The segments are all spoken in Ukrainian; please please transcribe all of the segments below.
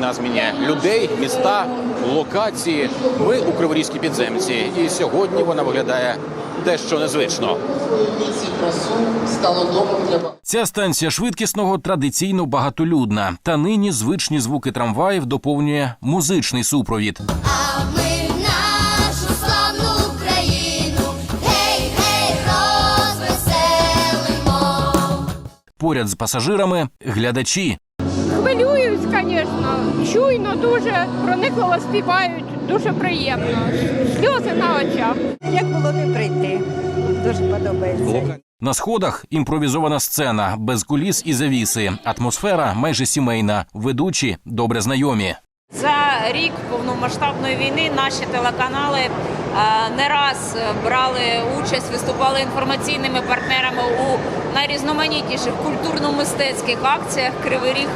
війна змінює людей, міста, локації. Ми у Криворізькій підземці, і сьогодні вона виглядає дещо незвично. Ця станція швидкісного традиційно багатолюдна, та нині звичні звуки трамваїв доповнює музичний супровід. А ми нашу славну Україну, гей, гей, розвеселимо. Поряд з пасажирами глядачі. Хвилююсь, звісно. Чуйно дуже проникливо співають. Дуже приємно. Сльози на очах. Як було не прийти? Дуже подобається. На сходах імпровізована сцена без куліс і завіси. Атмосфера майже сімейна. Ведучі добре знайомі. За рік повномасштабної війни наші телеканали е, не раз брали участь, виступали інформаційними партнерами у найрізноманітніших культурно-мистецьких акціях. Кривий Ріг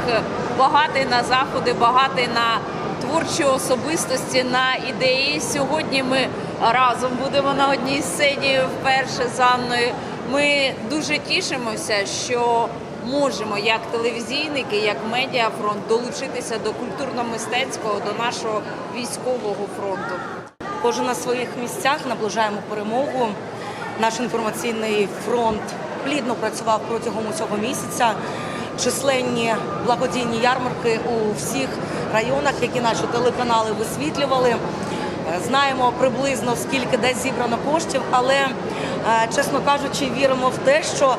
багатий на заходи, багатий на творчі особистості, на ідеї. Сьогодні ми разом будемо на одній сцені вперше з Анною. Ми дуже тішимося, що можемо як телевізійники, як медіафронт долучитися до культурно-мистецького, до нашого військового фронту. Кожен на своїх місцях наближаємо перемогу. Наш інформаційний фронт плідно працював протягом усього місяця. Численні благодійні ярмарки у всіх районах, які наші телеканали висвітлювали. Е, Знаємо приблизно скільки десь зібрано коштів, але е, чесно кажучи, віримо в те, що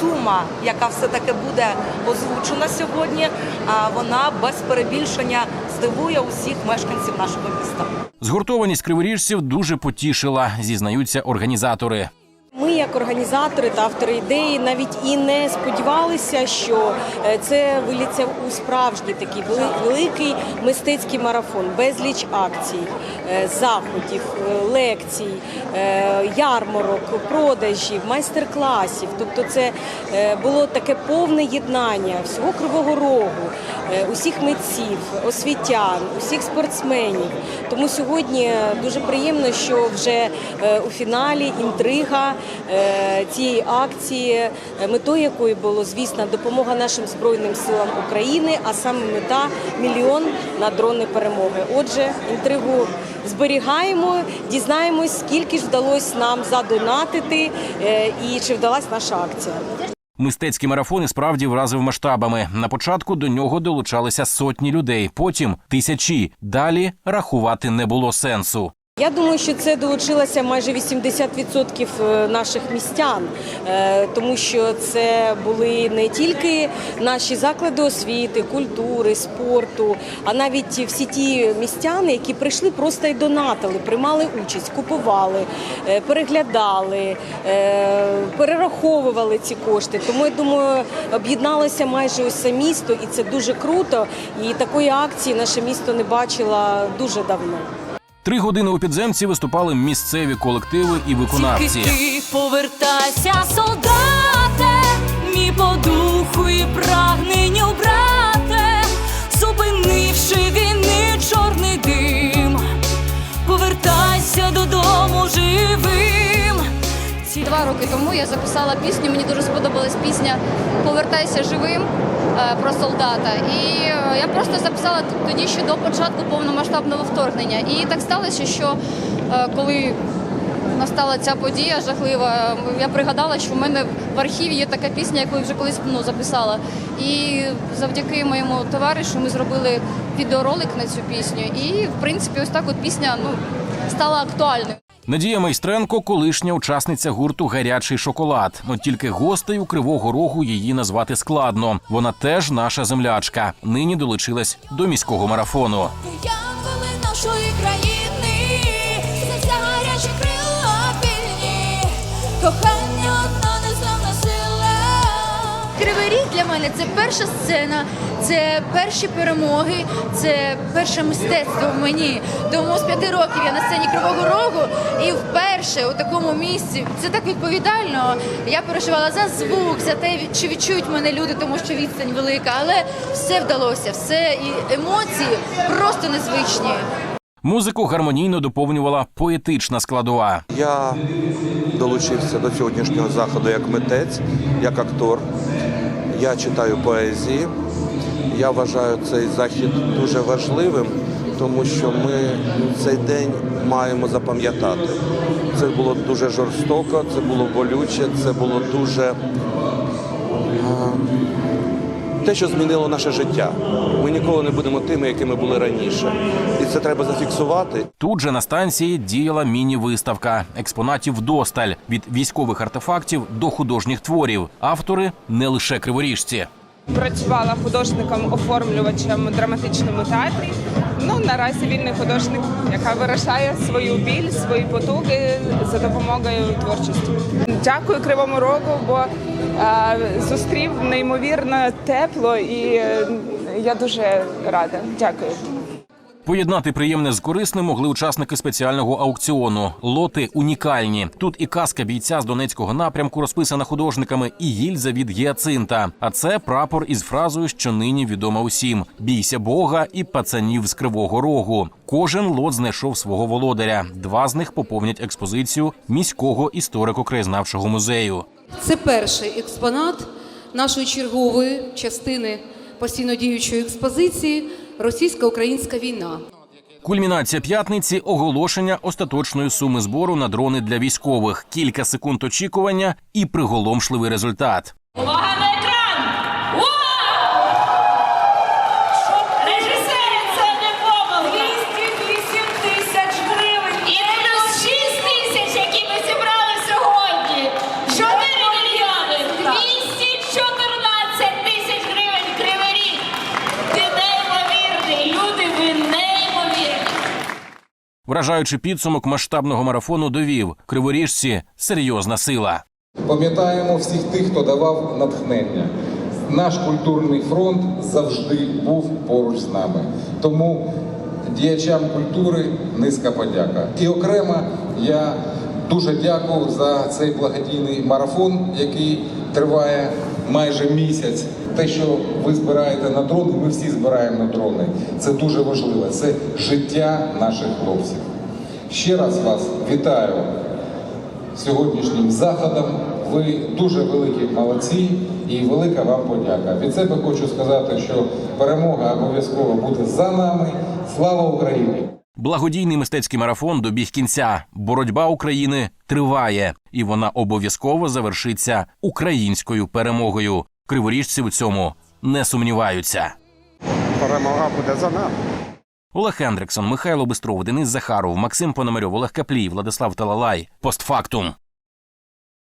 сума, яка все таки буде озвучена сьогодні, вона без перебільшення здивує усіх мешканців нашого міста. Згуртованість криворіжців дуже потішила, зізнаються організатори. Як організатори та автори ідеї, навіть і не сподівалися, що е, це виліться у справжній такий великий мистецький марафон, безліч акцій, е, заходів, е, лекцій, ярмарок, продажів, майстер-класів. Тобто, це було таке повне єднання всього кривого рогу, усіх митців, освітян, усіх спортсменів. Тому сьогодні дуже приємно, що вже у фіналі інтрига цієї акції, е, метою якої було, звісно, допомога нашим збройним силам України, а саме мета мільйон на дрони перемоги. Отже, інтригу зберігаємо, дізнаємось, скільки ж вдалося нам задонатити е, і чи вдалась наша акція. Мистецький марафон і справді вразив масштабами. На початку до нього долучалися сотні людей, потім тисячі. Далі рахувати не було сенсу. Я думаю, що це долучилося майже 80% наших містян, е, тому що це були не тільки наші заклади освіти, культури, спорту, а навіть всі ті містяни, які прийшли просто і донатили, приймали участь, купували, е, переглядали, е, перераховували ці кошти. Тому я думаю, об'єдналося майже усе місто, і це дуже круто. І такої акції наше місто не бачило дуже давно. Три години у підземці виступали місцеві колективи і виконавці. Тільки ти повертайся, солдате, Роки тому я записала пісню. Мені дуже сподобалась пісня Повертайся живим е, про солдата. І е, я просто записала тоді ще до початку повномасштабного вторгнення. І так сталося, що е, коли настала ця подія жахлива, я пригадала, що в мене в архіві є така пісня, яку я вже колись ну, записала. І завдяки моєму товаришу ми зробили відеоролик на цю пісню. І в принципі, ось так от пісня ну, стала актуальною. Надія Майстренко, колишня учасниця гурту Гарячий шоколад. От тільки гостей у Кривого Рогу її назвати складно. Вона теж наша землячка. Нині долучилась до міського марафону. Янголи нашої країни, гарячі крила вільні, кохання. Кривий ріг для мене це перша сцена, це перші перемоги, це перше мистецтво в мені. Тому з п'яти років я на сцені Кривого Рогу і вперше у такому місці це так відповідально. Я переживала за звук, за те, чи відчують мене люди, тому що відстань велика. Але все вдалося, все і емоції просто незвичні. Музику гармонійно доповнювала поетична складова. Я долучився до сьогоднішнього заходу як митець, як актор. Я читаю поезії, Я вважаю цей захід дуже важливим, тому що ми цей день маємо запам'ятати. Це було дуже жорстоко, це було болюче, це було дуже те, що змінило наше життя. Ми ніколи не будемо тими, якими були раніше. І це треба зафіксувати. Тут же на станції діяла міні-виставка експонатів вдосталь від військових артефактів до художніх творів. Автори не лише криворіжці. Працювала художником-оформлювачем у драматичному театрі. Ну наразі вільний художник, яка виражає свою біль, свої потуги за допомогою творчості. Дякую Кривому Рогу, бо зустрів неймовірно тепло і е, я дуже рада. Дякую. Поєднати приємне з корисним могли учасники спеціального аукціону. Лоти унікальні. Тут і казка бійця з Донецького напрямку розписана художниками, і гільза від гіацинта. А це прапор із фразою, що нині відома усім: бійся Бога і пацанів з кривого рогу. Кожен лот знайшов свого володаря. Два з них поповнять експозицію міського історико-краєзнавчого музею. Це перший експонат нашої чергової частини постійно діючої експозиції Російсько-українська війна. Кульмінація п'ятниці оголошення остаточної суми збору на дрони для військових. Кілька секунд очікування і приголомшливий результат. Вражаючи підсумок масштабного марафону, довів криворіжці серйозна сила. Пам'ятаємо всіх тих, хто давав натхнення. Наш культурний фронт завжди був поруч з нами. Тому діячам культури низька подяка. І окремо я дуже дякую за цей благодійний марафон, який триває майже місяць. Те, що ви збираєте на дрони, ми всі збираємо на дрони. Це дуже важливо. Це життя наших хлопців. Ще раз вас вітаю сьогоднішнім заходом. Ви дуже великі молодці і велика вам подяка. Від себе хочу сказати, що перемога обов'язково буде за нами. Слава Україні! Благодійний мистецький марафон добіг кінця. Боротьба України триває, і вона обов'язково завершиться українською перемогою. Криворіжці в цьому не сумніваються. Перемога буде за нами. Олег Хендриксон, Михайло Бистров, Денис Захаров, Максим Пономарьов, Олег Каплій, Владислав Талалай. Постфактум.